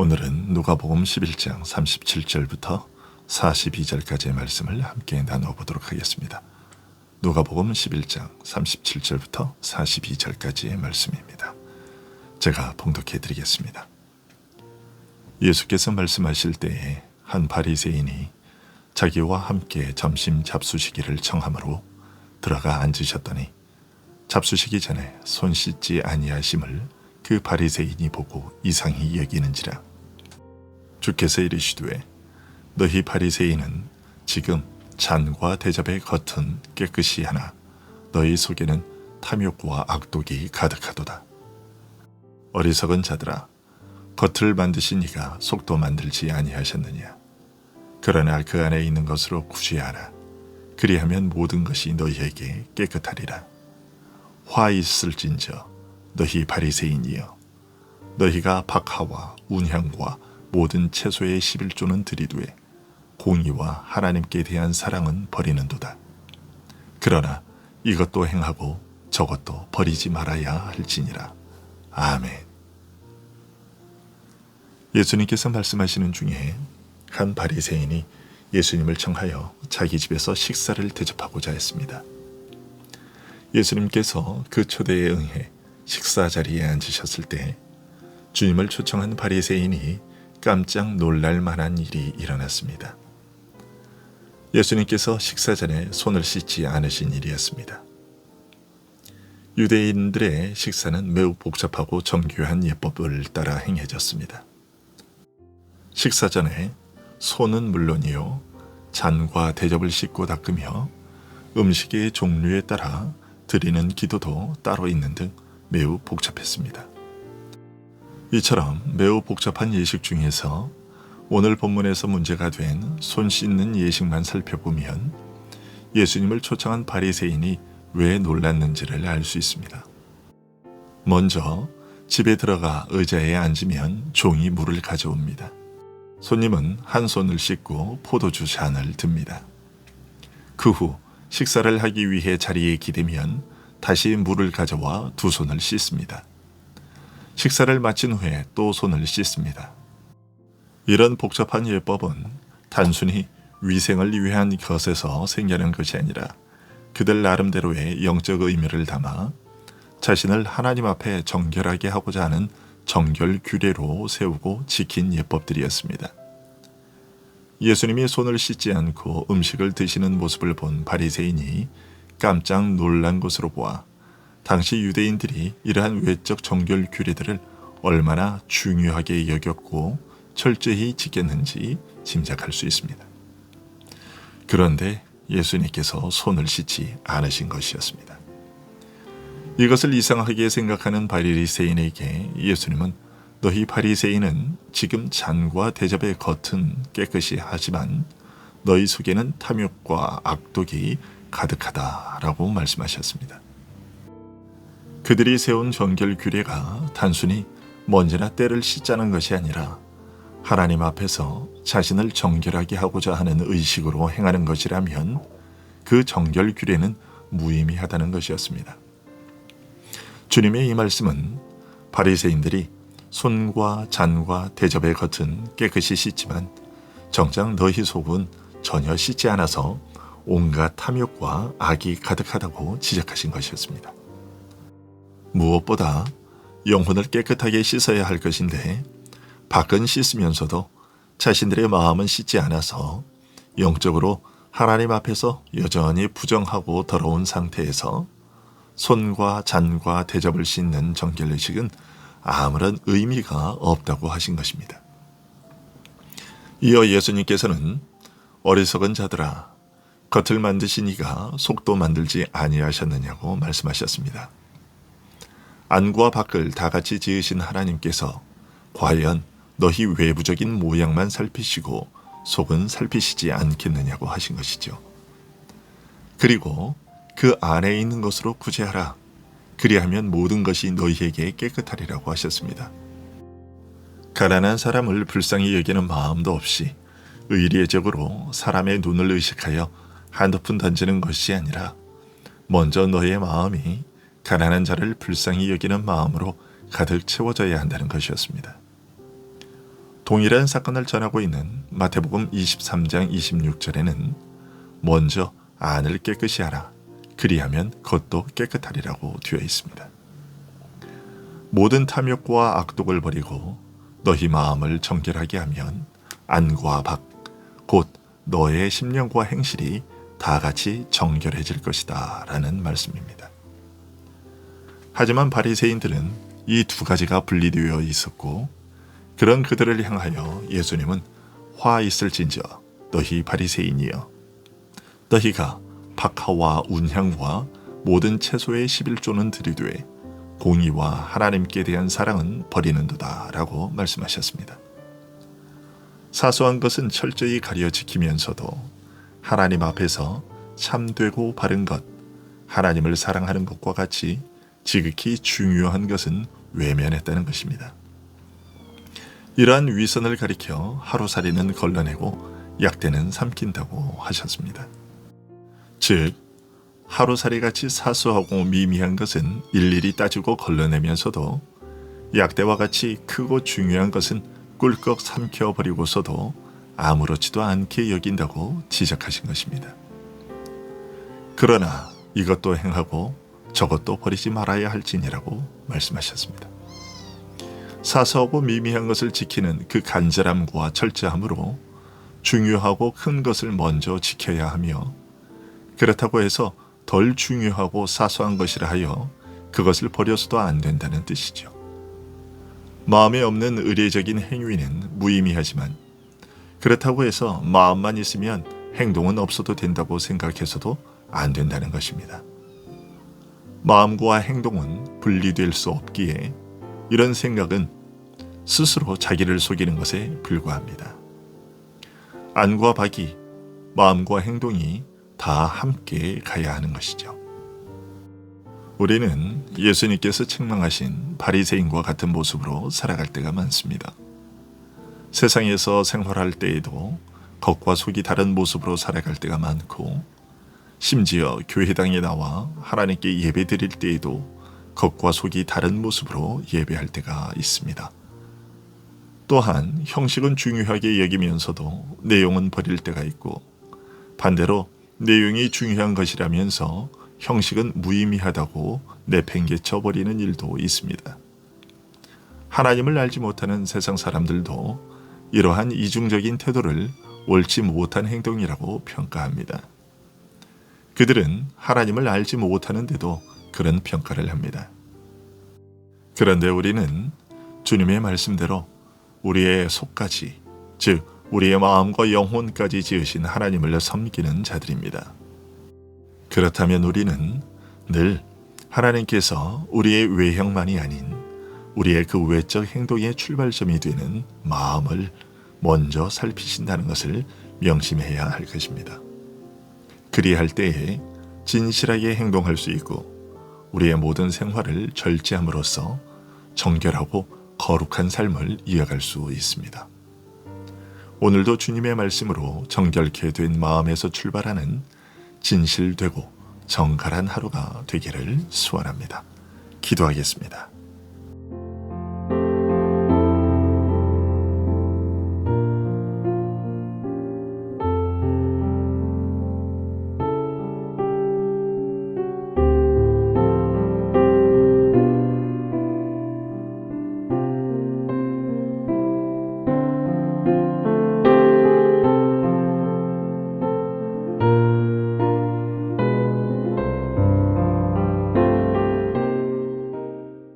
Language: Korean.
오늘은 누가복음 11장 37절부터 42절까지의 말씀을 함께 나누어 보도록 하겠습니다. 누가복음 11장 37절부터 42절까지의 말씀입니다. 제가 봉독해 드리겠습니다. 예수께서 말씀하실 때에 한 바리새인이 자기와 함께 점심 잡수시기를 청함으로 들어가 앉으셨더니 잡수시기 전에 손 씻지 아니하심을 그 바리새인이 보고 이상히 여기는지라. 주께서 이르시되 너희 바리새인은 지금 잔과 대접의 겉은 깨끗이 하나 너희 속에는 탐욕과 악독이 가득하도다. 어리석은 자들아 겉을 만드신 이가 속도 만들지 아니하셨느냐? 그러나 그 안에 있는 것으로 구제하라. 그리하면 모든 것이 너희에게 깨끗하리라. 화 있을진저 너희 바리새인이여 너희가 박하와 운향과 모든 채소의 11조는 들이두에 공의와 하나님께 대한 사랑은 버리는도다. 그러나 이것도 행하고 저것도 버리지 말아야 할지니라. 아멘. 예수님께서 말씀하시는 중에 한 바리새인이 예수님을 청하여 자기 집에서 식사를 대접하고자 했습니다. 예수님께서 그 초대에 응해 식사 자리에 앉으셨을 때 주님을 초청한 바리새인이 깜짝 놀랄 만한 일이 일어났습니다. 예수님께서 식사 전에 손을 씻지 않으신 일이었습니다. 유대인들의 식사는 매우 복잡하고 정교한 예법을 따라 행해졌습니다. 식사 전에 손은 물론이요, 잔과 대접을 씻고 닦으며 음식의 종류에 따라 드리는 기도도 따로 있는 등 매우 복잡했습니다. 이처럼 매우 복잡한 예식 중에서 오늘 본문에서 문제가 된 손 씻는 예식만 살펴보면 예수님을 초청한 바리새인이 왜 놀랐는지를 알 수 있습니다. 먼저 집에 들어가 의자에 앉으면 종이 물을 가져옵니다. 손님은 한 손을 씻고 포도주 잔을 듭니다. 그 후 식사를 하기 위해 자리에 기대면 다시 물을 가져와 두 손을 씻습니다. 식사를 마친 후에 또 손을 씻습니다. 이런 복잡한 예법은 단순히 위생을 위한 것에서 생겨난 것이 아니라 그들 나름대로의 영적 의미를 담아 자신을 하나님 앞에 정결하게 하고자 하는 정결 규례로 세우고 지킨 예법들이었습니다. 예수님이 손을 씻지 않고 음식을 드시는 모습을 본 바리새인이 깜짝 놀란 것으로 보아 당시 유대인들이 이러한 외적 정결 규례들을 얼마나 중요하게 여겼고 철저히 지켰는지 짐작할 수 있습니다. 그런데 예수님께서 손을 씻지 않으신 것이었습니다. 이것을 이상하게 생각하는 바리새인에게 예수님은 너희 바리새인은 지금 잔과 대접의 겉은 깨끗이 하지만 너희 속에는 탐욕과 악독이 가득하다라고 말씀하셨습니다. 그들이 세운 정결 규례가 단순히 먼지나 때를 씻자는 것이 아니라 하나님 앞에서 자신을 정결하게 하고자 하는 의식으로 행하는 것이라면 그 정결 규례는 무의미하다는 것이었습니다. 주님의 이 말씀은 바리새인들이 손과 잔과 대접의 겉은 깨끗이 씻지만 정작 너희 속은 전혀 씻지 않아서 온갖 탐욕과 악이 가득하다고 지적하신 것이었습니다. 무엇보다 영혼을 깨끗하게 씻어야 할 것인데 밖은 씻으면서도 자신들의 마음은 씻지 않아서 영적으로 하나님 앞에서 여전히 부정하고 더러운 상태에서 손과 잔과 대접을 씻는 정결의식은 아무런 의미가 없다고 하신 것입니다. 이어 예수님께서는 어리석은 자들아 겉을 만드신 이가 속도 만들지 아니하셨느냐고 말씀하셨습니다. 안과 밖을 다 같이 지으신 하나님께서 과연 너희 외부적인 모양만 살피시고 속은 살피시지 않겠느냐고 하신 것이죠. 그리고 그 안에 있는 것으로 구제하라. 그리하면 모든 것이 너희에게 깨끗하리라고 하셨습니다. 가난한 사람을 불쌍히 여기는 마음도 없이 의례적으로 사람의 눈을 의식하여 한두 푼 던지는 것이 아니라 먼저 너의 마음이 가난한 자를 불쌍히 여기는 마음으로 가득 채워져야 한다는 것이었습니다. 동일한 사건을 전하고 있는 마태복음 23장 26절에는 먼저 안을 깨끗이 하라. 그리하면 겉도 깨끗하리라고 되어 있습니다. 모든 탐욕과 악독을 버리고 너희 마음을 정결하게 하면 안과 밖, 곧 너의 심령과 행실이 다 같이 정결해질 것이다. 라는 말씀입니다. 하지만 바리새인들은 이 두 가지가 분리되어 있었고 그런 그들을 향하여 예수님은 화 있을진저 너희 바리새인이여 너희가 박하와 운향과 모든 채소의 11조는 들이되 공의와 하나님께 대한 사랑은 버리는도다라고 말씀하셨습니다. 사소한 것은 철저히 가려 지키면서도 하나님 앞에서 참되고 바른 것, 하나님을 사랑하는 것과 같이 지극히 중요한 것은 외면했다는 것입니다. 이러한 위선을 가리켜 하루살이는 걸러내고 약대는 삼킨다고 하셨습니다. 즉, 하루살이 같이 사소하고 미미한 것은 일일이 따지고 걸러내면서도 약대와 같이 크고 중요한 것은 꿀꺽 삼켜버리고서도 아무렇지도 않게 여긴다고 지적하신 것입니다. 그러나 이것도 행하고 저것도 버리지 말아야 할지니라고 말씀하셨습니다. 사소하고 미미한 것을 지키는 그 간절함과 철저함으로 중요하고 큰 것을 먼저 지켜야 하며 그렇다고 해서 덜 중요하고 사소한 것이라 하여 그것을 버려서도 안 된다는 뜻이죠. 마음에 없는 의례적인 행위는 무의미하지만 그렇다고 해서 마음만 있으면 행동은 없어도 된다고 생각해서도 안 된다는 것입니다. 마음과 행동은 분리될 수 없기에 이런 생각은 스스로 자기를 속이는 것에 불과합니다. 안과 박이, 마음과 행동이 다 함께 가야 하는 것이죠. 우리는 예수님께서 책망하신 바리새인과 같은 모습으로 살아갈 때가 많습니다. 세상에서 생활할 때에도 겉과 속이 다른 모습으로 살아갈 때가 많고 심지어 교회당에 나와 하나님께 예배 드릴 때에도 겉과 속이 다른 모습으로 예배할 때가 있습니다. 또한 형식은 중요하게 여기면서도 내용은 버릴 때가 있고 반대로 내용이 중요한 것이라면서 형식은 무의미하다고 내팽개쳐 버리는 일도 있습니다. 하나님을 알지 못하는 세상 사람들도 이러한 이중적인 태도를 옳지 못한 행동이라고 평가합니다. 그들은 하나님을 알지 못하는데도 그런 평가를 합니다. 그런데 우리는 주님의 말씀대로 우리의 속까지, 즉, 우리의 마음과 영혼까지 지으신 하나님을 섬기는 자들입니다. 그렇다면 우리는 늘 하나님께서 우리의 외형만이 아닌 우리의 그 외적 행동의 출발점이 되는 마음을 먼저 살피신다는 것을 명심해야 할 것입니다. 그리할 때에 진실하게 행동할 수 있고 우리의 모든 생활을 절제함으로써 정결하고 거룩한 삶을 이어갈 수 있습니다. 오늘도 주님의 말씀으로 정결케 된 마음에서 출발하는 진실되고 정갈한 하루가 되기를 소원합니다. 기도하겠습니다.